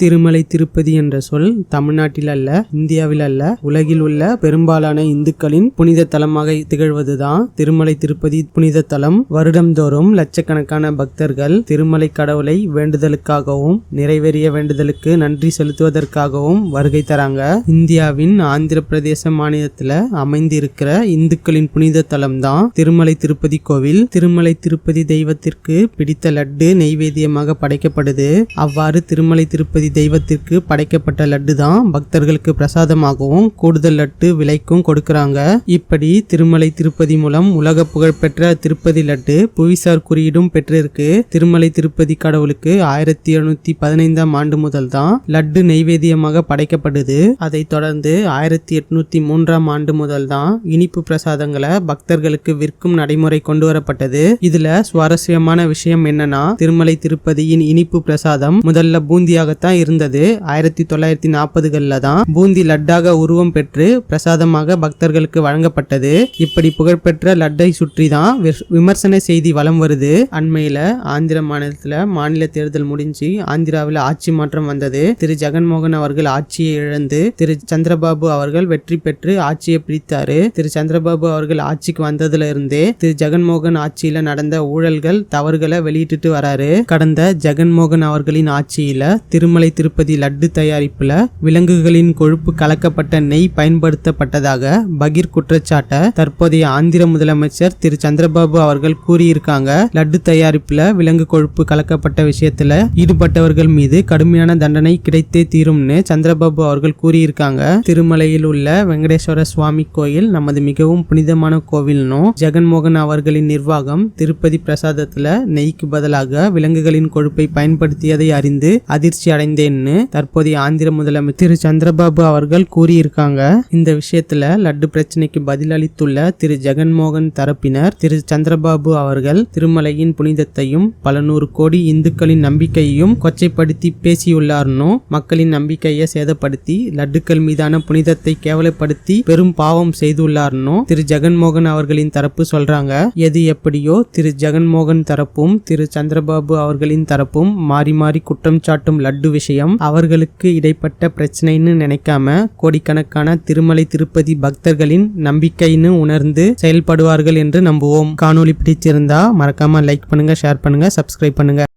திருமலை திருப்பதி என்ற சொல் தமிழ்நாட்டில் அல்ல இந்தியாவில் அல்ல உலகில் உள்ள பெரும்பாலான இந்துக்களின் புனித தலமாக திகழ்வதுதான் திருமலை திருப்பதி புனித தலம். வருடம்தோறும் லட்சக்கணக்கான பக்தர்கள் திருமலை கடவுளை வேண்டுதலுக்காகவும் நிறைவேறிய வேண்டுதலுக்கு நன்றி செலுத்துவதற்காகவும் வருகை தராங்க. இந்தியாவின் ஆந்திர பிரதேச மாநிலத்தில் அமைந்திருக்கிற இந்துக்களின் புனித தலம் தான் திருமலை திருப்பதி கோவில். திருமலை திருப்பதி தெய்வத்திற்கு பிடித்த லட்டு நெய்வேத்தியமாக படைக்கப்படுது. அவ்வாறு திருமலை திருப்பதி தெய்வத்திற்கு படைக்கப்பட்ட லட்டு தான் பக்தர்களுக்கு பிரசாதமாகவும் கூடுதல் லட்டு விலைக்கும் கொடுக்கறாங்க. இப்படி திருமலை திருப்பதி மூலம் உலக புகழ்பெற்ற திருப்பதி லட்டு புவிசார் குறியீடும் பெற்றிருக்கு. திருமலை திருப்பதி கடவுளுக்கு ஆயிரத்தி எழுநூத்தி பதினைந்தாம் ஆண்டு முதல் தான் லட்டு நெய்வேதியமாக படைக்கப்படுது அதைத் தொடர்ந்து ஆயிரத்தி எட்நூத்தி மூன்றாம் ஆண்டு முதல் தான் இனிப்பு பிரசாதங்களை பக்தர்களுக்கு விற்கும் நடைமுறை கொண்டு வரப்பட்டது இதுல சுவாரஸ்யமான விஷயம் என்னன்னா திருமலை திருப்பதியின் இனிப்பு பிரசாதம் முதல்ல பூந்தியாகத்தான் இருந்தது. ஆயிரத்தி தொள்ளாயிரத்தி நாற்பதுகளில் தான் பூந்தி லட்டாக உருவம் பெற்று பிரசாதமாக பக்தர்களுக்கு வழங்கப்பட்டது. இப்படி புகழ்பெற்ற லட்டை சுற்றி தான் விமர்சன செய்தி வலம் வருது. அண்மையில ஆந்திர மாநிலத்தில் மாநில தேர்தல் முடிஞ்சு ஆந்திராவில் ஆட்சி மாற்றம் வந்தது. திரு. ஜெகன்மோகன் அவர்கள் ஆட்சியை இழந்து திரு. சந்திரபாபு அவர்கள் வெற்றி பெற்று ஆட்சியை பிடித்தாரு. திரு. சந்திரபாபு அவர்கள் ஆட்சிக்கு வந்ததுல இருந்தே திரு. ஜெகன்மோகன் ஆட்சியில நடந்த ஊழல்கள் தவறுகளை வெளியிட்டுட்டு வராரு. கடந்த ஜெகன்மோகன் அவர்களின் ஆட்சியில திருமலை திருப்பதி லட்டு தயாரிப்புல விலங்குகளின் கொழுப்பு கலக்கப்பட்ட நெய் பயன்படுத்தப்பட்டதாக பகீர் குற்றச்சாட்டை தற்போதைய ஆந்திர முதலமைச்சர் திரு. சந்திரபாபு அவர்கள் கூறியிருக்காங்க. லட்டு தயாரிப்புல விலங்கு கொழுப்பு கலக்கப்பட்ட விஷயத்துல ஈடுபட்டவர்கள் மீது கடுமையான தண்டனை கிடைத்தே தீரும்னு சந்திரபாபு அவர்கள் கூறியிருக்காங்க. திருமலையில் உள்ள வெங்கடேஸ்வர சுவாமி கோயில் நமது மிகவும் புனிதமான கோவில்னும் ஜெகன்மோகன் அவர்களின் நிர்வாகம் திருப்பதி பிரசாதத்துல நெய்க்கு பதிலாக விலங்குகளின் கொழுப்பை பயன்படுத்தியதை அறிந்து அதிர்ச்சி அடைந்த அடைந்தேன்னு தற்போதைய ஆந்திர முதலமைச்சர் திரு சந்திரபாபு அவர்கள் கூறியிருக்காங்க. இந்த விஷயத்துல லட்டு பிரச்சனைக்கு பதிலளித்துள்ள திரு ஜெகன்மோகன் தரப்பினர் திரு சந்திரபாபு அவர்கள் திருமலையின் புனிதத்தையும் பல நூறு கோடி இந்துக்களின் நம்பிக்கையையும் கொச்சைப்படுத்தி பேசியுள்ளார்னோ மக்களின் நம்பிக்கையை சேதப்படுத்தி லட்டுக்கள் மீதான புனிதத்தை கேவலப்படுத்தி பெரும் பாவம் செய்துள்ளார்னோ திரு ஜெகன்மோகன் அவர்களின் தரப்பு சொல்றாங்க. எது எப்படியோ திரு ஜெகன்மோகன் தரப்பும் திரு சந்திரபாபு அவர்களின் தரப்பும் மாறி மாறி குற்றம் சாட்டும் லட்டு விஷயம் அவர்களுக்கு இடைப்பட்ட பிரச்சனைன்னு நினைக்காம கோடிக்கணக்கான திருமலை திருப்பதி பக்தர்களின் நம்பிக்கைன்னு உணர்ந்து செயல்படுவார்கள் என்று நம்புவோம். காணொளி பிடிச்சிருந்தா மறக்காம லைக் பண்ணுங்க ஷேர் பண்ணுங்க சப்ஸ்கிரைப் பண்ணுங்க.